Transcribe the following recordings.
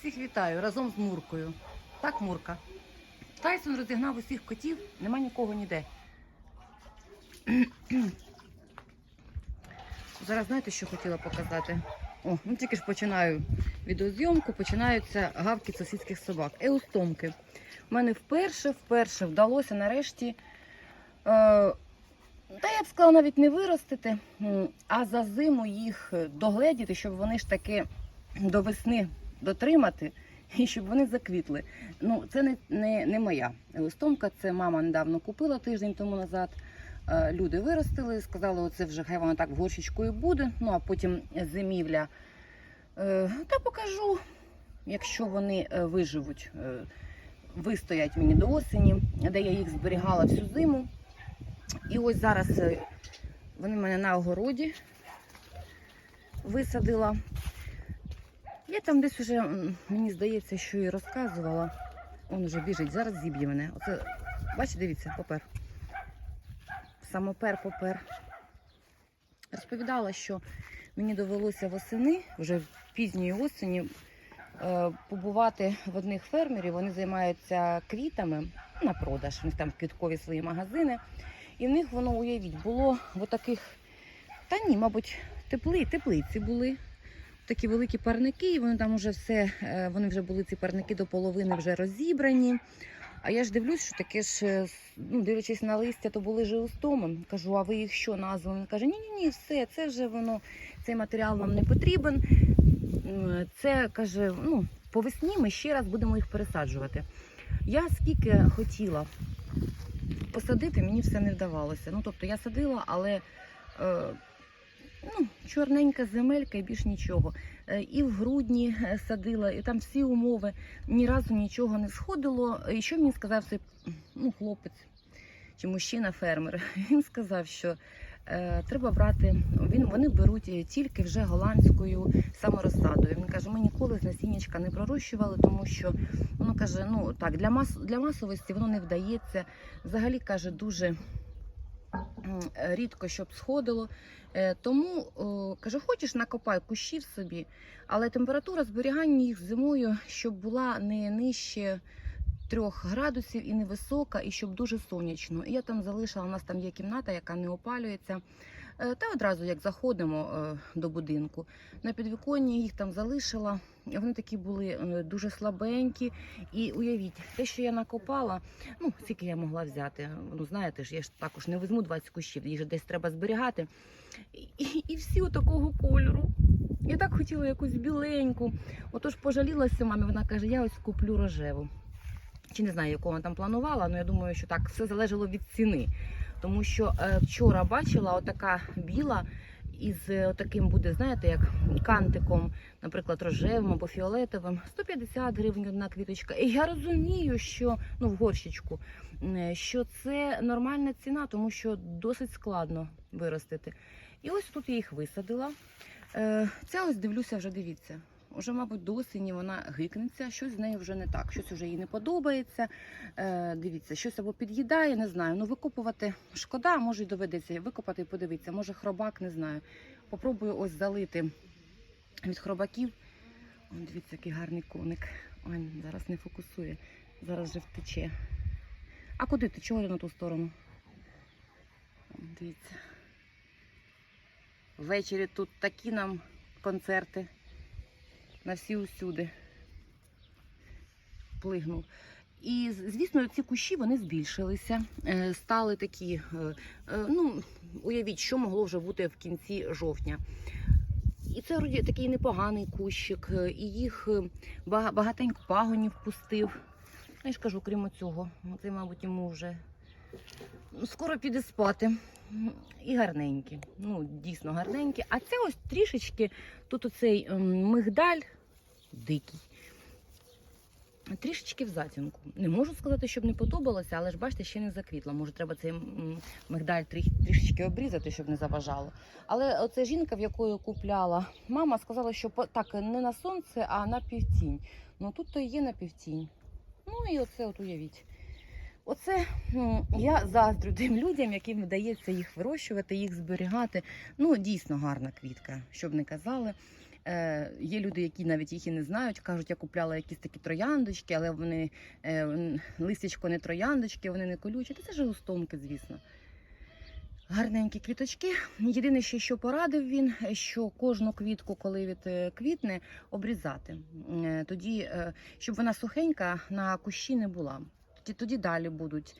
Всіх вітаю разом з Муркою. Так, Мурка. Тайсон розігнав усіх котів, нема нікого ніде. Зараз знаєте, що хотіла показати? О, ну тільки ж починаю відеозйомку, починаються гавки сусідських собак. Еустомки. У мене вперше, вперше вдалося нарешті. Е, та я б сказала, навіть не виростити, а за зиму їх догледіти, щоб вони ж таки до весни дотримати і щоб вони заквітли. Ну, це не, не, не моя листомка, це мама недавно купила тиждень тому назад. Е, Люди виростили, сказали, оце вже хай воно так в буде. Ну а потім зимівля. Е, Та покажу, якщо вони е, виживуть, вистоять мені до осені, де я їх зберігала всю зиму. І ось зараз вони в мене на огороді висадила. Я там десь уже, мені здається, що і розказувала. Он уже біжить, зараз зіб'є мене. Оце, бачите, дивіться, попер. Самопер, попер. Розповідала, що мені довелося восени, вже пізньої осені, е, побувати в одних фермерів. Вони займаються квітами на продаж. У них там квіткові свої магазини. І в них воно, уявіть, було в таких, та ні, мабуть, тепли, теплиці були такі великі парники, і вони там вже все, е, вони вже були ці парники до половини вже розібрані. А я ж дивлюсь, що таке ж, е, ну, дивлячись на листя, то були живостоми. Кажу, а ви їх що назвали? Він каже, ні, ні, все, це вже воно, цей матеріал нам не потрібен. Це каже, ну, по весні ми ще раз будемо їх пересаджувати. Я скільки хотіла посадити, мені все не вдавалося. Ну, тобто я садила, але е, ну, чорненька земелька і більш нічого. Е, І в грудні е, садила, і там всі умови, ні разу нічого не сходило. І що мені сказав цей ну, хлопець чи мужчина-фермер? Він сказав, що е, треба брати, він, вони беруть е, тільки вже голландською саморозсадою. Він каже, ми ніколи з насіннячка не пророщували, тому що воно каже, ну так, для, мас, для масовості воно не вдається. Взагалі каже, дуже рідко щоб сходило. Е, Тому кажу, хочеш накопай кущів собі, але температура зберігання їх зимою, щоб була не нижче 3 градусів і не висока, і щоб дуже сонячно. І я там залишила, у нас там є кімната, яка не опалюється. Е, Та одразу як заходимо е, до будинку. На підвіконні їх там залишила. Вони такі були е, дуже слабенькі. І уявіть, те, що я накопала, ну скільки я могла взяти. Ну знаєте ж, я ж також не візьму 20 кущів, їх же десь треба зберігати. І, і, всі отакого кольору. Я так хотіла якусь біленьку. Отож пожалілася мамі, вона каже, я ось куплю рожеву. Чи не знаю, яку вона там планувала, але я думаю, що так все залежало від ціни. Тому що е, вчора бачила отака біла із е, таким буде, знаєте, як кантиком, наприклад, рожевим або фіолетовим, 150 гривень одна квіточка. І я розумію, що ну в горщичку, е, що це нормальна ціна, тому що досить складно виростити. І ось тут я їх висадила. Е, Ця ось дивлюся, вже дивіться. Уже, мабуть, до осені вона гикнеться, щось з нею вже не так, щось вже їй не подобається. Е, дивіться, щось або під'їдає, не знаю. Ну, викопувати шкода, може й доведеться викопати і подивитися. Може, хробак, не знаю. Попробую ось залити від хробаків. О, дивіться, який гарний коник. Ой, зараз не фокусує, зараз вже втече. А куди ти? Чого на ту сторону? Дивіться. Ввечері тут такі нам концерти на всі усюди. Плигнув. І, звісно, ці кущі вони збільшилися, е, стали такі, е, е, ну, уявіть, що могло вже бути в кінці жовтня. І це вроді такий непоганий кущик, і їх багатенько пагонів пустив. Ну, я ж кажу, крім цього, це, мабуть, йому вже ну, скоро піде спати. І гарненькі. Ну, дійсно гарненькі. А це ось трішечки, тут оцей ем, мигдаль дикий. Трішечки в затінку. Не можу сказати, щоб не подобалося, але ж бачите, ще не заквітла. Може, треба цей мигдаль трі- трішечки обрізати, щоб не заважало. Але оце жінка, в якої купляла, мама сказала, що так не на сонце, а на півтінь. Ну тут то є на півтінь. Ну і оце от уявіть. Оце м, я заздрю тим людям, яким вдається їх вирощувати, їх зберігати. Ну, дійсно гарна квітка, щоб не казали. Е, є люди, які навіть їх і не знають, кажуть, я купляла якісь такі трояндочки, але вони е, листячко не трояндочки, вони не колючі. Це ж густомки, звісно. Гарненькі квіточки. Єдине, ще що порадив він, що кожну квітку, коли від е, квітне, обрізати. Е, Тоді, е, щоб вона сухенька на кущі не була. Тоді, далі будуть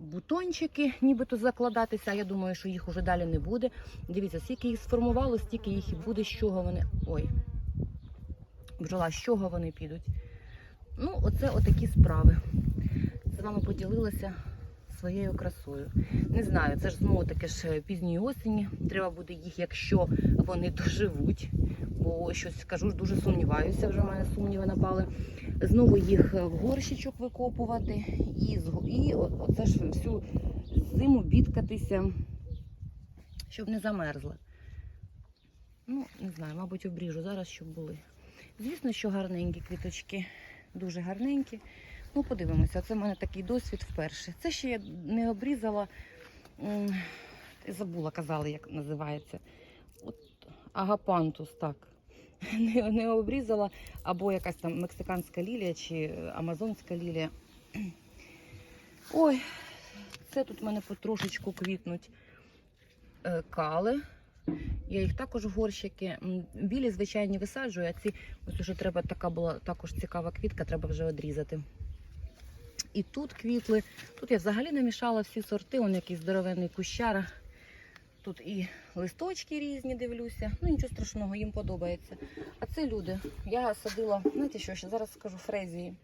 бутончики, нібито закладатися. Я думаю, що їх уже далі не буде. Дивіться, скільки їх сформувало, стільки їх і буде, з чого вони. Ой, бджола, з чого вони підуть. Ну, оце отакі справи. З вами поділилася своєю красою. Не знаю, це ж знову таки ж пізньої осені. Треба буде їх, якщо вони доживуть. Бо щось скажу, дуже сумніваюся, вже в мене сумніви напали. Знову їх в горщичок викопувати і, і оце ж всю зиму бідкатися, щоб не замерзли. Ну, не знаю, мабуть, обріжу зараз, щоб були. Звісно, що гарненькі квіточки, дуже гарненькі. Ну, подивимося, це в мене такий досвід вперше. Це ще я не обрізала, забула, казали, як називається. От агапантус, так. Не, не обрізала, або якась там мексиканська лілія чи амазонська лілія. Ой, це тут в мене потрошечку квітнуть е, кали. Я їх також в горщики. Білі, звичайні, висаджую, а ці ось уже треба така була також цікава квітка, треба вже одрізати. І тут квітли. Тут я взагалі намішала всі сорти, он якийсь здоровенний кущара. Тут і листочки різні дивлюся. Ну нічого страшного, їм подобається. А це люди. Я садила, знаєте що, ще зараз скажу фрезії.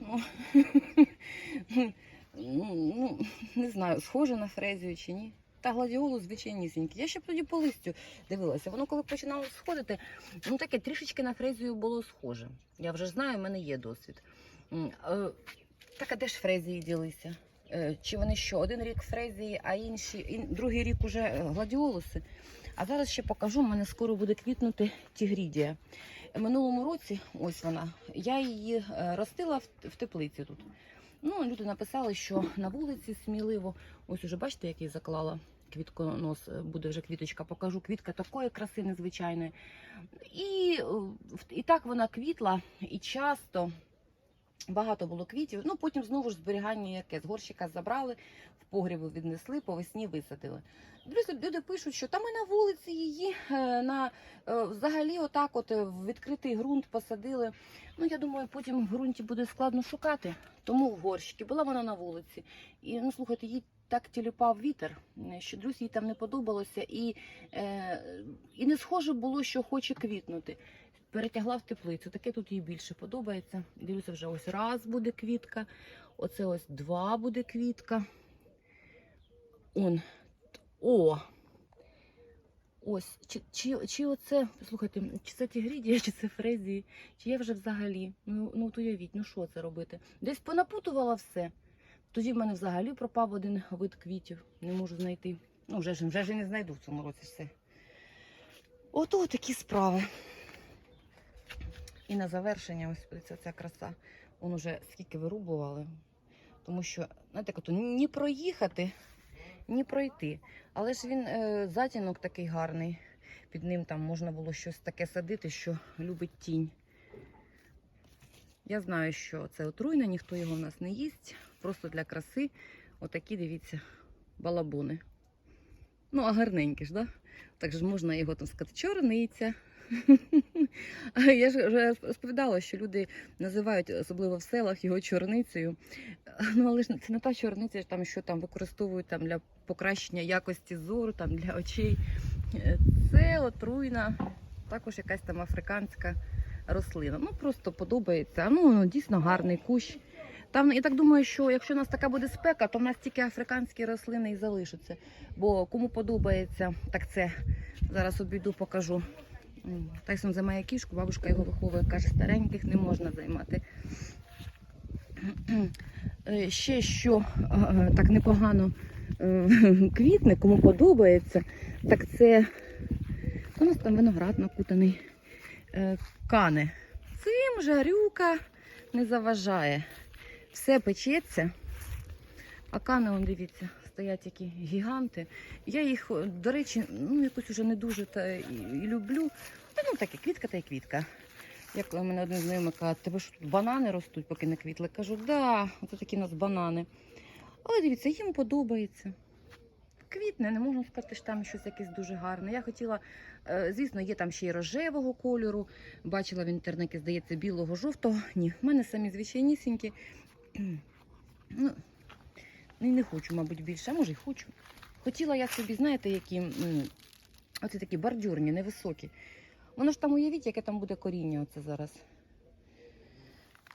Ну, ну, не знаю, схоже на фрезію чи ні. Та гладіолус звичайнісінький. Я ще б тоді по листю дивилася. Воно коли починало сходити, ну таке трішечки на фрезію було схоже. Я вже знаю, в мене є досвід. Е, Так, а де ж фрезії ділися? Е, Чи вони що? Один рік фрезії, а інші, ін- другий рік уже е, гладіолуси. А зараз ще покажу, в мене скоро буде квітнути тігрідія. Минулому році, ось вона, я її е, ростила в, теплиці тут. Ну, люди написали, що на вулиці сміливо. Ось уже бачите, який заклала квітконос, буде вже квіточка. Покажу квітка такої краси незвичайної. І, і так вона квітла, і часто багато було квітів. Ну, потім знову ж зберігання яке з горщика забрали, в погрібу віднесли, по весні висадили. Друзі, люди пишуть, що там і на вулиці її е, на е, взагалі, отак, от е, в відкритий ґрунт посадили. Ну, я думаю, потім в ґрунті буде складно шукати. Тому в горщики була вона на вулиці. І ну слухайте, їй так тіліпав вітер, що друзі їй там не подобалося, і, і не схоже було, що хоче квітнути. Перетягла в теплицю. Таке тут їй більше подобається. Дивлюся, вже ось раз буде квітка, оце ось два буде квітка. Он. О! Ось, чи, чи, чи оце, слухайте, чи це тігрідія, чи це фрезії, чи я вже взагалі. Ну, ну от уявіть, ну що це робити? Десь понапутувала все. Тоді в мене взагалі пропав один вид квітів. Не можу знайти. Ну, вже ж вже ж не знайду в цьому році все. Ото такі справи. І на завершення, ось подивіться, ця краса. Он уже скільки вирубували. Тому що, знаєте, як ні проїхати, ні пройти. Але ж він е, затінок такий гарний. Під ним там можна було щось таке садити, що любить тінь. Я знаю, що це отруйне, ніхто його в нас не їсть. Просто для краси. Отакі, дивіться, балабони. Ну, а гарненькі ж, да? Так же можна його там сказати, чорниця. Я ж вже розповідала, що люди називають, особливо в селах, його чорницею. Ну, але ж це не та чорниця, там, що там використовують там, для покращення якості зору, там, для очей. Е, Це отруйна, також якась там африканська рослина. Ну, просто подобається. Ну, дійсно гарний кущ. Там, я так думаю, що якщо у нас така буде спека, то в нас тільки африканські рослини і залишаться. Бо кому подобається, так це зараз обійду, покажу. Тайсон займає кішку, бабушка його виховує, каже, стареньких не можна займати. Е, Ще що е, так непогано е, квітне, кому подобається, так це у нас там виноград накутаний кане. Цим жарюка не заважає. Все печеться. А кани, он, дивіться, стоять які гіганти. Я їх, до речі, ну якось уже не дуже та і, і люблю. Та ну таке, квітка та й квітка. Як у мене один знайомий каже, тебе що тут банани ростуть, поки не квітли. Кажу, да, ото такі у нас банани. Але дивіться, їм подобається. Квітне, не можна сказати, що там щось якесь дуже гарне. Я хотіла, е, звісно, є там ще й рожевого кольору. Бачила в інтернеті, здається, білого, жовтого. Ні, в мене самі звичайнісінькі. Ну, не, не хочу, мабуть, більше, а може й хочу. Хотіла я собі, знаєте, які м, оце такі бордюрні, невисокі. Воно ж там уявіть, яке там буде коріння оце зараз.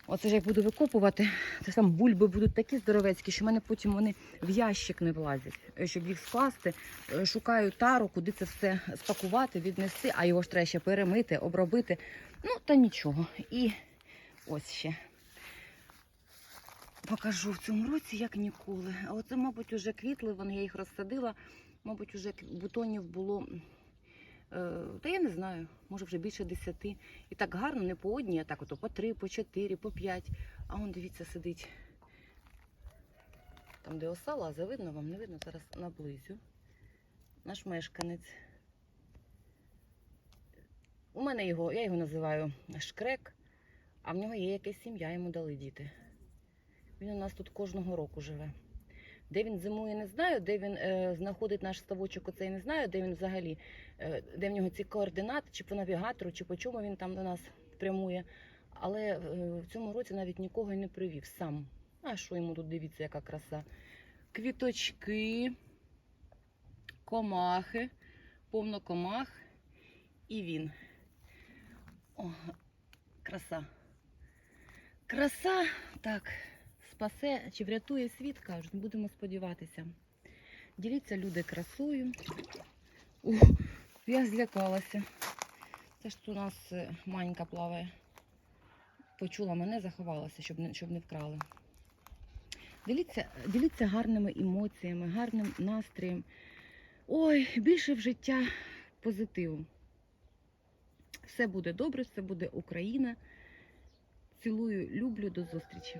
Оце ж як буду викопувати, це ж там бульби будуть такі здоровецькі, що в мене потім вони в ящик не влазять. Е, Щоб їх скласти, е, шукаю тару, куди це все спакувати, віднести, а його ж треба ще перемити, обробити. Ну, та нічого. І ось ще покажу в цьому році, як ніколи. А оце, мабуть, уже квітли, вони я їх розсадила. Мабуть, уже бутонів було. е, Та я не знаю, може вже більше десяти. І так гарно, не по одній, а так ото по три, по чотири, по п'ять. А он, дивіться, сидить. Там, де осала, а видно вам, не видно, зараз наблизю. Наш мешканець. У мене його, я його називаю шкрек, а в нього є якась сім'я, йому дали діти. Він у нас тут кожного року живе. Де він зимує, не знаю, де він е, знаходить наш ставочок, оцей не знаю, де він взагалі, е, де в нього ці координати, чи по навігатору, чи по чому він там до нас прямує. Але е, в цьому році навіть нікого й не привів сам. А що йому тут дивіться, яка краса? Квіточки, комахи, повно комах і він. О, краса. Краса, так, спасе чи врятує світ, кажуть, будемо сподіватися. Діліться люди красою. О, я злякалася. Це ж у нас е, манька плаває. Почула мене, заховалася, щоб не, щоб не вкрали. Діліться, діліться гарними емоціями, гарним настроєм. Ой, більше в життя позитиву. Все буде добре, все буде Україна. Цілую, люблю, до зустрічі.